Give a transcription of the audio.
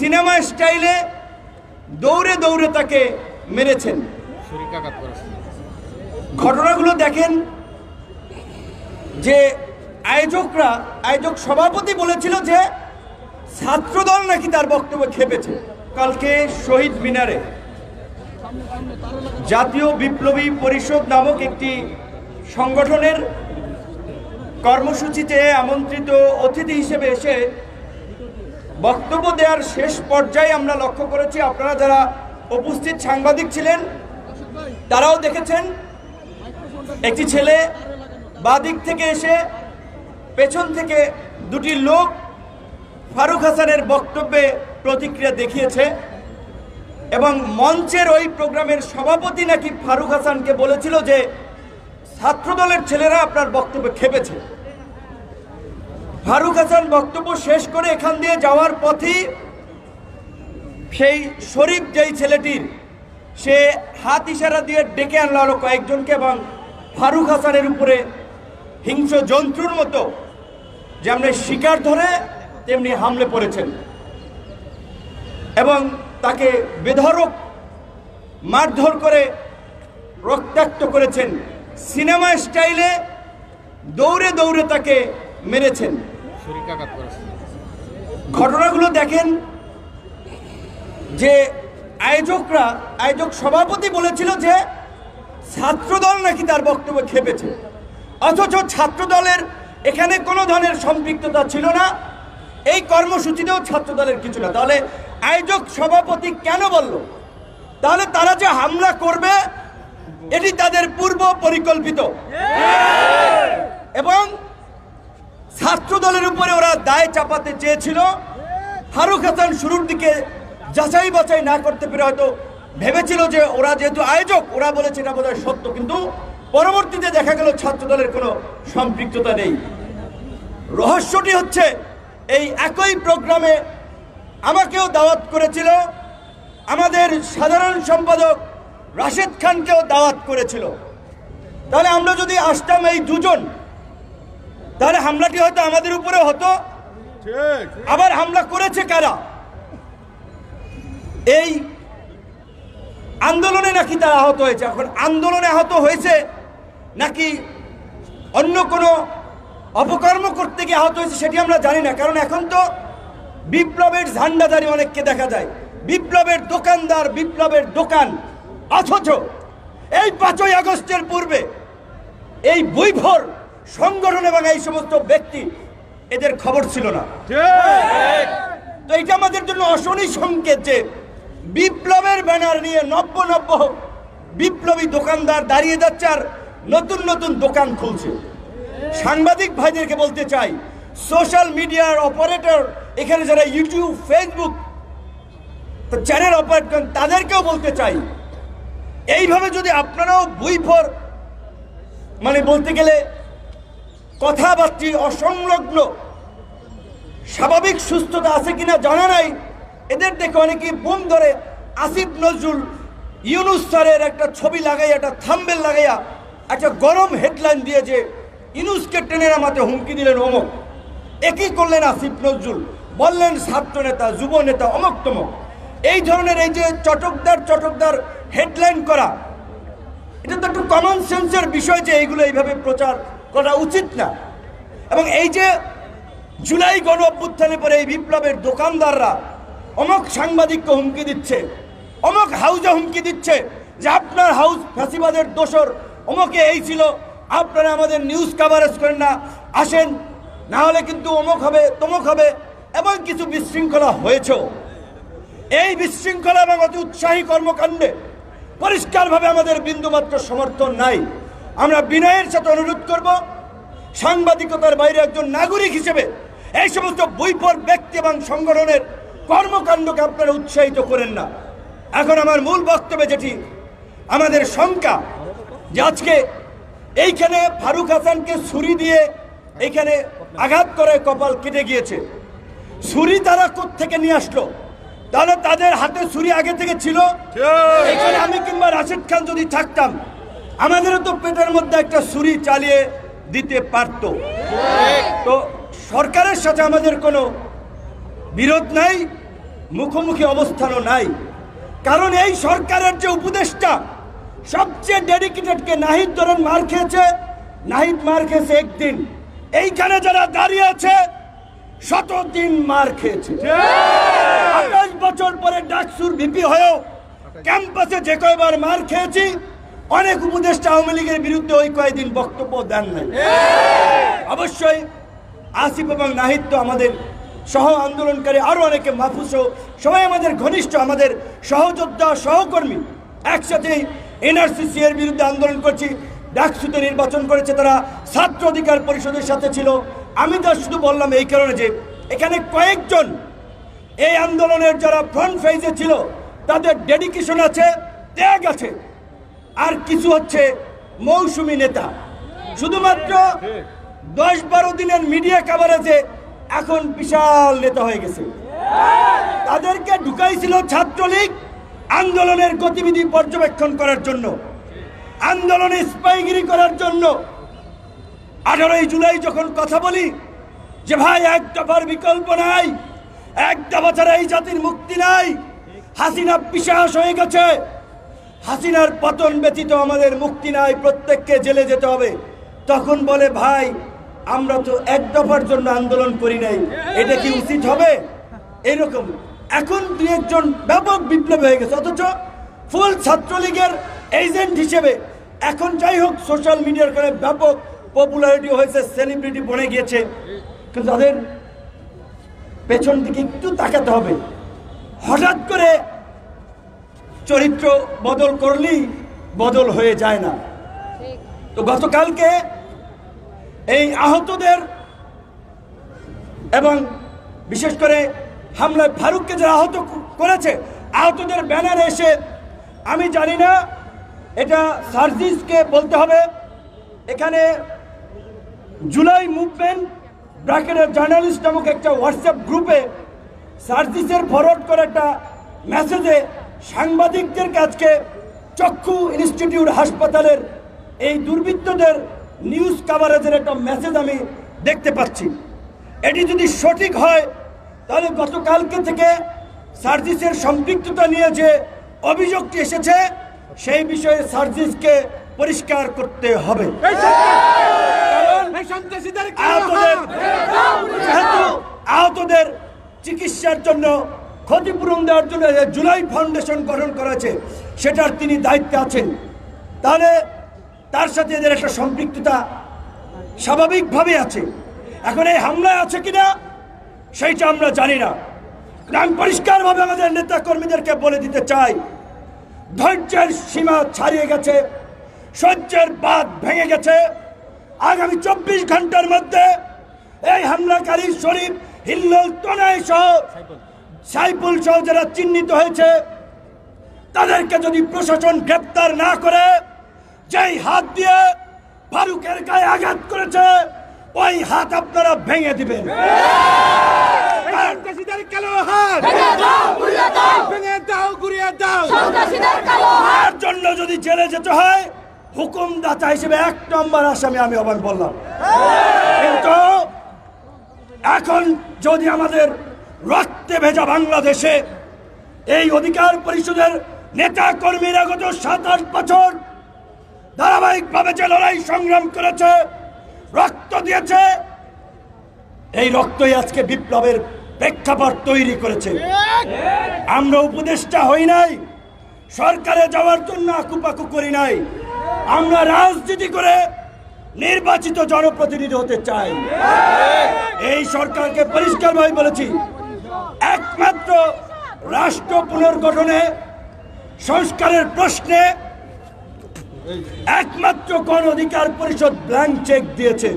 Cinema স্টাইলে দৌড়ে দৌড়ে তাকে মেরেছেন। ঘটনাগুলো দেখেন যে আয়োজকরা, আয়োজক সভাপতি বলেছিল যে ছাত্রদল নাকি তার বক্তব্য খেপেছে। কালকে শহীদ মিনারে জাতীয় বিপ্লবী পরিষদ নামক একটি সংগঠনের কর্মসূচিতে আমন্ত্রিত অতিথি হিসেবে এসে বক্তব্য দেওয়ার শেষ পর্যায়ে আমরা লক্ষ্য করেছি, আপনারা যারা উপস্থিত সাংবাদিক ছিলেন, তারাও দেখেছেন, একটি ছেলে বাদিক থেকে এসে পেছন থেকে দুটি লোক ফারুক হাসানের বক্তব্যে প্রতিক্রিয়া দেখিয়েছে এবং মঞ্চের ওই প্রোগ্রামের সভাপতি নাকি ফারুক হাসানকে বলেছিল যে ছাত্রদলের ছেলেরা আপনার বক্তব্যে খেপেছে। ফারুক হাসান বক্তব্য শেষ করে এখান দিয়ে যাওয়ার পথেই সেই শরীফ যেই ছেলেটির, সে হাত ইশারা দিয়ে ডেকে আনলো আরও কয়েকজনকে এবং ফারুক হাসানের উপরে হিংস্র জন্তুর মতো যেমনি শিকার ধরে, তেমনি হামলে পড়েছেন। এবং তাকে বেধরক মারধর করে রক্তাক্ত করেছেন। সিনেমা স্টাইলে দৌড়ে দৌড়ে তাকে মেরেছেন। ঘটনাগুলো দেখেন যে আয়োজকরা আয়োজক সভাপতি বলেছিল যে ছাত্রদল নাকি তার বক্তব্য খেপেছে। অথচ ছাত্রদলের এখানে কোনো ধরনের সম্পৃক্ততা ছিল না। এই কর্মসূচিতেও ছাত্রদলের কিছু না। তাহলে আয়োজক সভাপতি কেন বলল? তাহলে তারা যে হামলা করবে এটি তাদের পূর্ব পরিকল্পিত এবং ছাত্র দলের উপরে ওরা দায় চাপাতে চেয়েছিল। ফারুক হাসান শুরুর দিকে যাচাই বাছাই না করতে পেরে হয়তো ভেবেছিল যে ওরা যেহেতু আয়োজক, ওরা বলেছে এটা বোধহয় সত্য, কিন্তু পরবর্তীতে দেখা গেল ছাত্র দলের কোনো সম্পৃক্ততা নেই। রহস্যটি হচ্ছে, এই একই প্রোগ্রামে আমাকেও দাওয়াত করেছিল, আমাদের সাধারণ সম্পাদক রাশেদ খানকেও দাওয়াত করেছিল। তাহলে আমরা যদি আসতাম এই দুজন তাহলে হামলাটি হয়তো আমাদের উপরে হতো। আবার হামলা করেছে কারা? এই আন্দোলনে নাকি তারা আহত হয়েছে। এখন আন্দোলনে আহত হয়েছে নাকি অন্য কোনো অপকর্ম করতে গিয়ে আহত হয়েছে সেটি আমরা জানি না। কারণ এখন তো বিপ্লবের ঝান্ডাদারি অনেককে দেখা যায়। বিপ্লবের দোকানদার বিপ্লবের দোকান। অথচ এই পাঁচই আগস্টের পূর্বে এই বৈভর সংগঠন এবং এই সমস্ত ব্যক্তি এদের খবর ছিল না। তো এটা আমাদের জন্য অশনি সংকেত যে বিপ্লবের ব্যানার নিয়ে নব্য নব্য বিপ্লবী দোকানদার দাঁড়িয়ে যাচ্ছে আর নতুন নতুন দোকান খুলছে। সাংবাদিক ভাইদেরকে বলতে চাই সোশ্যাল মিডিয়ার অপারেটর এখানে যারা ইউটিউব ফেসবুক চ্যানেল অপারেট করেন তাদেরকেও বলতে চাই এইভাবে যদি আপনারাও বই ফর মানে বলতে গেলে কথাবার্তি, অসংলগ্ন, স্বাভাবিক সুস্থতা আছে কিনা জানা নাই। এদের দেখে অনেকে বুম ধরে আসিফ নজরুল ইউনুস স্যারের একটা ছবি লাগাইয়া, একটা থাম্বেল লাগাইয়া, একটা গরম হেডলাইন দিয়ে যে ইউনুসকে টেনে নামাতে হুমকি দিলেন অমক। একই করলেন আসিফ নজরুল? বললেন, ছাত্র নেতা, যুব নেতা, অমক তমক। এই ধরনের এই যে চটকদার চটকদার হেডলাইন করা, এটা তো একটু কমন সেন্সের বিষয় যে এইগুলো এইভাবে প্রচার করা উচিত না। এবং এই যে জুলাই গণ অভ্যুত্থানের পরে এই বিপ্লবের দোকানদাররা অমক সাংবাদিককে হুমকি দিচ্ছে, অমক হাউজে হুমকি দিচ্ছে যে আপনার হাউস ফ্যাসিবাদের দোষর, অমকে এই ছিল, আপনারা আমাদের নিউজ কাভারেজ করেন না, আসেন না হলে কিন্তু অমক হবে, তমক হবে এবং কিছু বিশৃঙ্খলা হয়েছেও এই বিশৃঙ্খলা এবং অতি উৎসাহী কর্মকাণ্ডে পরিষ্কারভাবে আমাদের বিন্দুমাত্র সমর্থন নাই। আমরা বিনয়ের সাথে অনুরোধ করব সাংবাদিকতার বাইরে একজন নাগরিক হিসেবে এই সমস্ত বৈপর ব্যক্তি এবং সংগঠনের কর্মকাণ্ডকে আপনারা উৎসাহিত করেন না। এখন আমার মূল বক্তব্যে যেটি আমাদের শঙ্কা যে আজকে এইখানে ফারুক হাসানকে ছুরি দিয়ে এইখানে আঘাত করে কপাল কেটে গিয়েছে। ছুরি তারা থেকে নিয়ে আসলো? তাহলে তাদের হাতে ছুরি আগে থেকে ছিল? এখানে আমি কিংবা রাশেদ খান যদি থাকতাম আমাদেরও তো পেটের মধ্যে একটা ছুরি চালিয়ে দিতে পারতো। তো সরকারের সাথে আমাদের কোনো বিরোধ নাই, মুখোমুখি অবস্থানও নাই। কারণ এই সরকারের যে উপদেষ্টা, সবচেয়ে ডেডিকেটেডকে নাহিদ ধরেন মার খেয়েছে, নাহিদ মার খেয়েছে একদিন। এইখানে যারা দাঁড়িয়ে আছে, শতদিন মার খেয়েছে। আঠাশ বছর পরে ডাকসুর ভিপি হয়েও ক্যাম্পাসে যে কয়বার মার খেয়েছি অনেক উপদেষ্টা আওয়ামী লীগের বিরুদ্ধে ওই কয়েকদিন বক্তব্য দেন নাই। অবশ্যই আসিফ এবং নাহিদ তো আমাদের সহ আন্দোলনকারী আরও অনেকে মাহফুজ সবাই আমাদের ঘনিষ্ঠ, আমাদের সহযোদ্ধা, সহকর্মী। একসাথে এনআরসিসি এর বিরুদ্ধে আন্দোলন করছি, ডাকসুতে নির্বাচন করেছে তারা, ছাত্র অধিকার পরিষদের সাথে ছিল। আমি তো শুধু বললাম এই কারণে যে এখানে কয়েকজন এই আন্দোলনের যারা ফ্রন্ট ফেজে ছিল, তাদের ডেডিকেশন আছে, ত্যাগ আছে। আর কিছু হচ্ছে মৌসুমী নেতা। শুধুমাত্র দশ বারো দিনের মিডিয়া কাভারেজে এখন বিশাল নেতা হয়ে গেছে। তাদেরকে ঢুকাইছিল ছাত্রলীগ আন্দোলনের গতিবিধি পর্যবেক্ষণ করার জন্য, আন্দোলনে স্পাইগিরি করার জন্য। আঠারোই জুলাই যখন কথা বলি, যে ভাই, এক দফার বিকল্প নাই, এক দফা ছাড়া এই জাতির মুক্তি নাই, হাসিনা পিসাস হয়ে গেছে। হাসিনার পতন ব্যতীত আমাদের মুক্তি নাই, প্রত্যেককে জেলে যেতে হবে। তখন বলে, ভাই, আমরা তো এক দফার জন্য আন্দোলন করি নাই। এটা কি উচিত হবে? এরকম। এখন দুই একজন ব্যাপক বিপ্লব হয়ে গেছে, অথচ ফুল ছাত্রলীগের এজেন্ট হিসেবে এখন যাই হোক, সোশ্যাল মিডিয়ার কারণে ব্যাপক পপুলারিটি হয়েছে সেলিব্রিটি বনে গিয়েছে। কিন্তু তাদের পেছন দিকে একটু তাকাতে হবে। হঠাৎ করে চরিত্র বদল করলেই বদল হয়ে যায় না। তো গতকালকে এই আহতদের এবং বিশেষ করে হামলায় ফারুককে যারা আহত করেছে, আহতদের ব্যানারে এসে আমি জানি না, এটা সার্জিসকে বলতে হবে। এখানে জুলাই মুভমেন্ট ব্র্যাকেটের জার্নালিস্ট নামক একটা হোয়াটসঅ্যাপ গ্রুপে সার্জিসের ফরওয়ার্ড করে একটা মেসেজে সাংবাদিকদের কাছকে চক্ষু ইনস্টিটিউট হাসপাতালের এই দুর্বৃত্তদের নিউজ কাভারেজের একটা মেসেজ আমি দেখতে পাচ্ছি। এটি যদি সঠিক হয় তাহলে গতকালকে থেকে সার্জিসের সম্পৃক্ততা নিয়ে যে অভিযোগটি এসেছে সেই বিষয়ে সার্জিসকে পরিষ্কার করতে হবে। আহতদের চিকিৎসার জন্য ক্ষতিপূরণ দেওয়ার জন্য যে জুলাই ফাউন্ডেশন গঠন করেছে, সেটার তিনি দায়িত্বে আছেন। তাহলে তার সাথে এদের একটা সম্পৃক্ততা স্বাভাবিকভাবে আছে। এখন এই হামলায় আছে কিনা, সেইটা আমরা জানি না। আমি পরিষ্কারভাবে আমাদের নেতা কর্মীদেরকে বলে দিতে চাই, ধৈর্যের সীমা ছাড়িয়ে গেছে, সহ্যের বাদ ভেঙে গেছে। আগামী চব্বিশ ঘণ্টার মধ্যে এই হামলাকারী শরীফ, হিল্লোল তনয় সহ সাইফুল সহ যারা চিহ্নিত হয়েছে তাদেরকে যদি প্রশাসন গ্রেপ্তার না করে যেই হাত দিয়ে ফারুকের গায়ে আঘাত করেছে ওই হাত আপনারা ভেঙে দিবেন। সন্ত্রাসীদের কালো হাত। দাও গুড়িয়ে দাও। ভেঙে দাও গুড়িয়ে দাও। সন্ত্রাসীদের কালো তার জন্য যদি জেলে যেতে হয় হুকুমদাতা হিসেবে এক নম্বর আসামি আমি আবার বললাম। কিন্তু এখন যদি আমাদের রক্তে ভেজা বাংলাদেশে এই অধিকার পরিষদের নেতা কর্মীরা গত সাত আট বছর ধারাবাহিকভাবে যে লড়াই সংগ্রাম করেছে, রক্ত দিয়েছে, এই রক্তই আজকে বিপ্লবের প্রেক্ষাপট তৈরি করেছে। আমরা উপদেষ্টা হই নাই, সরকারে যাওয়ার জন্য আকুপাকু করি নাই, আমরা রাজনীতি করে নির্বাচিত জনপ্রতিনিধি হতে চাই। এই সরকারকে পরিষ্কারভাবে বলেছি একমাত্র রাষ্ট্র পুনর্গঠনে সংস্কারের প্রশ্নে একমাত্র গণ অধিকার পরিষদ ব্ল্যাঙ্ক চেক দিয়েছে।